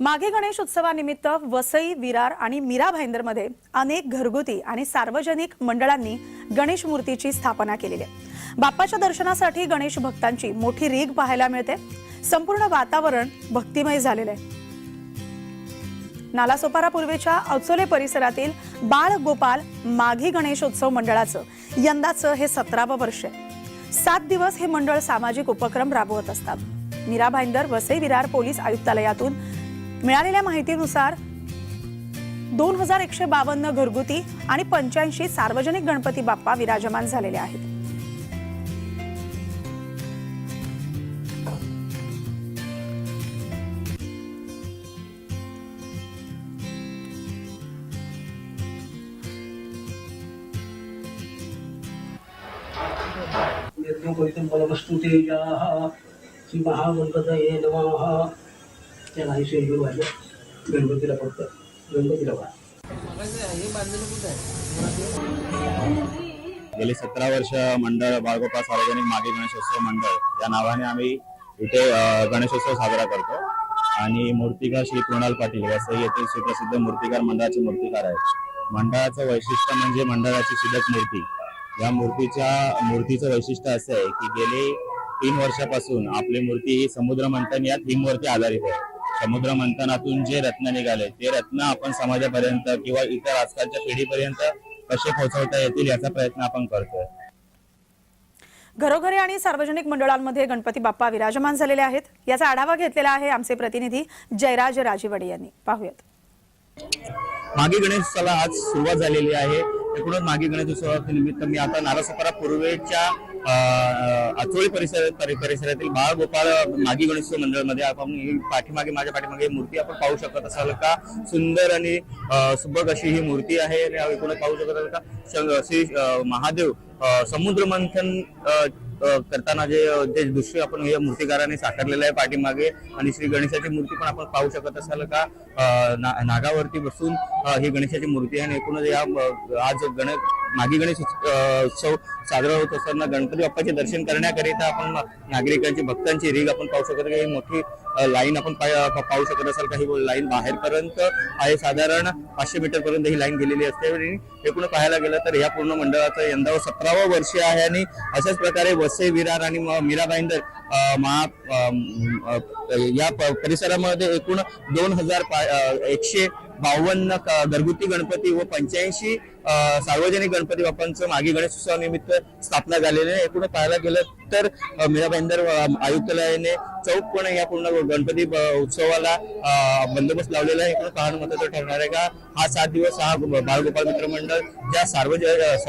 मागे गणेश उत्सवानिमित्त वसई विरार आणि मीरा भाईंदरमध्ये अनेक घरगुती आणि सार्वजनिक मंडळांनी गणेश मूर्तीची स्थापना केलेली आहे. बाप्पाच्या दर्शनासाठी गणेश भक्तांची मोठी रीग पाहायला मिळते. संपूर्ण वातावरण भक्तिमय झालेलं आहे. नालासोपारा पूर्वेच्या अवचोले परिसरातील बाळ गोपाल माघी गणेशोत्सव मंडळाचं यंदाचं हे सतरावं वर्ष आहे. सात दिवस हे मंडळ सामाजिक उपक्रम राबवत असतात. मीरा भाईंदर वसई विरार पोलीस आयुक्तालयातून मिळालेल्या माहितीनुसार दोन हजार एकशे बावन्न घरगुती आणि पंच्याऐंशी सार्वजनिक गणपती बाप्पा विराजमान झालेले आहेत. यज्ञोपवितं बलवस्तुतेजाः श्रीमहागणपतये नमः। त्या नाही शेंदूर वाजलं. गणपतीला फक्त गणपतीला वाज गेली सतरा वर्ष मंडळ बाळगोपाळ सार्वजनिक मागे गणेशोत्सव मंडळ या नावाने आम्ही इथे गणेशोत्सव साजरा करतो. आणि मूर्तिकार श्री कृणाल पाटील वसई येथील सुप्रसिद्ध मूर्तिकार मंडळाचे मूर्तिकार आहेत. मंडळाचं वैशिष्ट्य म्हणजे मंडळाची सुदक मूर्ती. या मूर्तीच्या मूर्तीचं वैशिष्ट्य असं आहे की गेले तीन वर्षापासून आपली मूर्ती ही समुद्र मंथन या थीमवरती आधारित आहे. समुद्र मंथनातून जे रत्न निघाले ते रत्न आपण समाजापर्यंत किंवा इतर आजकालच्या पिढीपर्यंत कसे पोहोचवता येतील याचा प्रयत्न आपण करतोय. घरोघरी आणि सार्वजनिक मंडळांमध्ये गणपती बाप्पा विराजमान झालेले आहेत. याचा आढावा घेतलेला आहे आमचे प्रतिनिधी जयराज राजीवडे यांनी. पाहूयात. मागे गणेशोत्सवाला आज सुरुवात झालेली आहे. एकूणच मागे गणेशोत्सवाच्या निमित्त मी आता नारासोपारा पूर्वेच्या आचोळी परिसर परिसरातील बाळ गोपाळ मागी गणेशोत्सव मंडळमध्ये आपण पाठीमागे माझ्या पाठीमागे मूर्ती आपण पाहू शकत असाल का? सुंदर आणि सुबक अशी ही मूर्ती आहे. आणि एकूणच पाहू शकत असाल का? श्री महादेव समुद्र मंथन करताना जे जे दृश्य आपण या मूर्तीकाराने साकारलेलं आहे पाठीमागे आणि श्री गणेशाची मूर्ती पण आपण पाहू शकत असाल का? नागावरती बसून ही गणेशाची मूर्ती आहे आणि एकूणच या आज गणेश मागी गणेश उत्सव साजरा होत असताना गणपती बाप्पाचे दर्शन करण्याकरिता आपण नागरिकांची भक्तांची रीग आपण पाहू शकतो काही मोठी लाईन आपण पाहू शकत असाल. काही लाईन बाहेरपर्यंत आहे. साधारण पाचशे मीटरपर्यंत ही लाईन गेलेली असते. आणि एकूण पाहायला गेलं तर या पूर्ण मंडळाचं यंदा सतरावं वर्ष आहे. आणि अशाच प्रकारे वसई विरार आणि मीरा भाईंदर महा या परिसरामध्ये एकूण दोन हजार एकशे बावन्न घरगुती गणपती व पंच्याऐंशी सार्वजनिक गणपती बाप्पांचं मागे गणेशोत्सवानिमित्त स्थापना झालेली आहे. एकूण पाहायला गेलं तर मीरा भाईंदर आयुक्तालयाने चौकपणे या पूर्ण गणपती उत्सवाला बंदोबस्त लावलेला आहे. एकूण पाहणं महत्वाचं ठरणार आहे का हा सात दिवस हा बाळगोपाळ मित्र मंडळ ज्या सार्वजनिक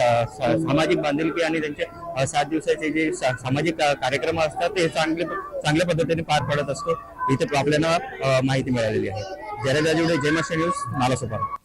सामाजिक बांधिलकी आणि त्यांचे सात दिवसाचे जे सामाजिक कार्यक्रम असतात ते चांगले चांगल्या पद्धतीने पार पडत असतो. इथे आपल्याला माहिती मिळालेली आहे. Jayraj Rajwade Jai master news Nalasopara